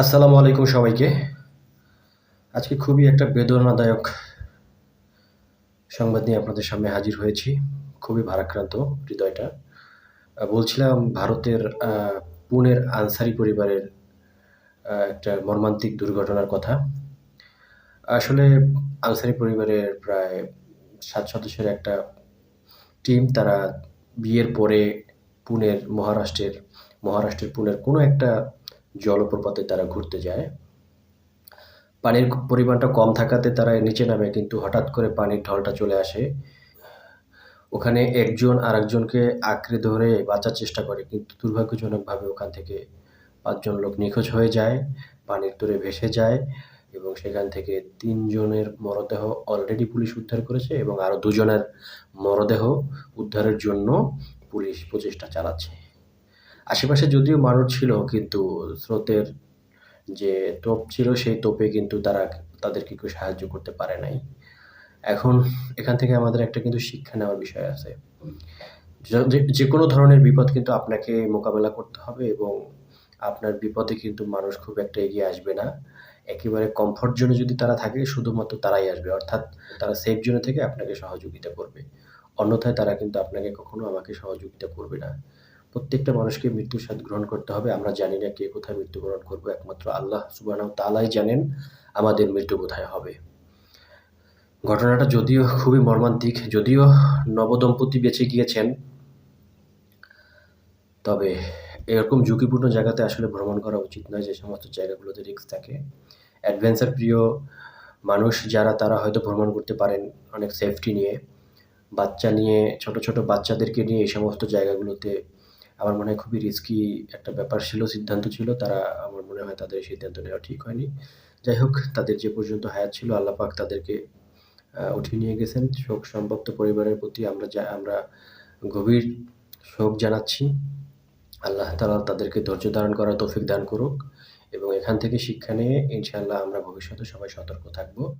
আসসালামু আলাইকুম সবাইকে। আজকে খুবই একটা বেদনাদায়ক সংবাদ নিয়ে আপনাদের সামনে হাজির হয়েছি। খুবই ভারাক্রান্ত হৃদয়টা। বলছিলাম ভারতের পুনের আনসারি পরিবারের একটা মর্মান্তিক দুর্ঘটনার কথা। আসলে আনসারি পরিবারের প্রায় সাত সদস্যের একটা টিম তারা বিয়ের পরে পুনের মহারাষ্ট্রের মহারাষ্ট্রের পুনের কোনো একটা জলপ্রপাতে তারা ঘুরতে যায়। পানির পরিমাণটা কম থাকাতে তারা নিচে নামে, কিন্তু হঠাৎ করে পানির ঢলটা চলে আসে। ওখানে একজন আরেকজনকে আঁকড়ে ধরে বাঁচার চেষ্টা করে, কিন্তু দুর্ভাগ্যজনকভাবে ওখান থেকে পাঁচজন লোক নিখোঁজ হয়ে যায়, পানির তোরে ভেসে যায় এবং সেখান থেকে তিনজনের মরদেহ অলরেডি পুলিশ উদ্ধার করেছে এবং আরও দুজনের মরদেহ উদ্ধারের জন্য পুলিশ প্রচেষ্টা চালাচ্ছে। আশেপাশে যদিও মানুষ ছিল, কিন্তু স্রোতের যে তোপ ছিল, সেই তোপে কিন্তু তারা তাদেরকে কেউ সাহায্য করতে পারে নাই। এখন এখান থেকে আমাদের একটা কিন্তু শিক্ষা নেওয়ার বিষয় আছে। যে- কোনো ধরনের বিপদ কিন্তু আপনাকে মোকাবেলা করতে হবে এবং আপনার বিপদে কিন্তু মানুষ খুব একটা এগিয়ে আসবে না। একেবারে কমফর্ট জোনে যদি তারা থাকে, শুধুমাত্র তারাই আসবে। অর্থাৎ তারা সেফ জোনে থেকে আপনাকে সহযোগিতা করবে। অন্যথায় তারা কিন্তু আপনাকে কখনো আমাকে সহযোগিতা করবে না। প্রত্যেকটা মানুষকে মৃত্যুর স্বাদ গ্রহণ করতে হবে। আমরা জানি না কে কোথায় মৃত্যুবরণ করব। একমাত্র আল্লাহ সুবাহ তালাই জানেন আমাদের মৃত্যু কোথায় হবে। ঘটনাটা যদিও খুবই মর্মান্তিক, যদিও নবদম্পতি বেঁচে গিয়েছেন, তবে এরকম ঝুঁকিপূর্ণ জায়গাতে আসলে ভ্রমণ করা উচিত নয় যে সমস্ত জায়গাগুলোতে রিস্ক থাকে। অ্যাডভেঞ্চার প্রিয় মানুষ যারা, তারা হয়তো ভ্রমণ করতে পারেন অনেক সেফটি নিয়ে। বাচ্চা নিয়ে, ছোট ছোট বাচ্চাদেরকে নিয়ে এই সমস্ত জায়গাগুলোতে আমার মনে হয় খুবই রিস্কি একটা ব্যাপার ছিল, সিদ্ধান্ত ছিল। তারা আমার মনে হয় তাদের সিদ্ধান্ত নেওয়া ঠিক হয়নি। যাই হোক, তাদের যে পর্যন্ত হায়াত ছিল, আল্লাহ পাক তাদেরকে উঠিয়ে নিয়ে গেছেন। শোক সম্পপ্ত পরিবারের প্রতি আমরা যা, আমরা গভীর শোক জানাচ্ছি। আল্লাহ তাআলা তাদেরকে ধৈর্য ধারণ করার তৌফিক দান করুক এবং এখান থেকে শিক্ষা নিয়ে ইনশাআল্লাহ আমরা ভবিষ্যতে সবাই সতর্ক থাকব।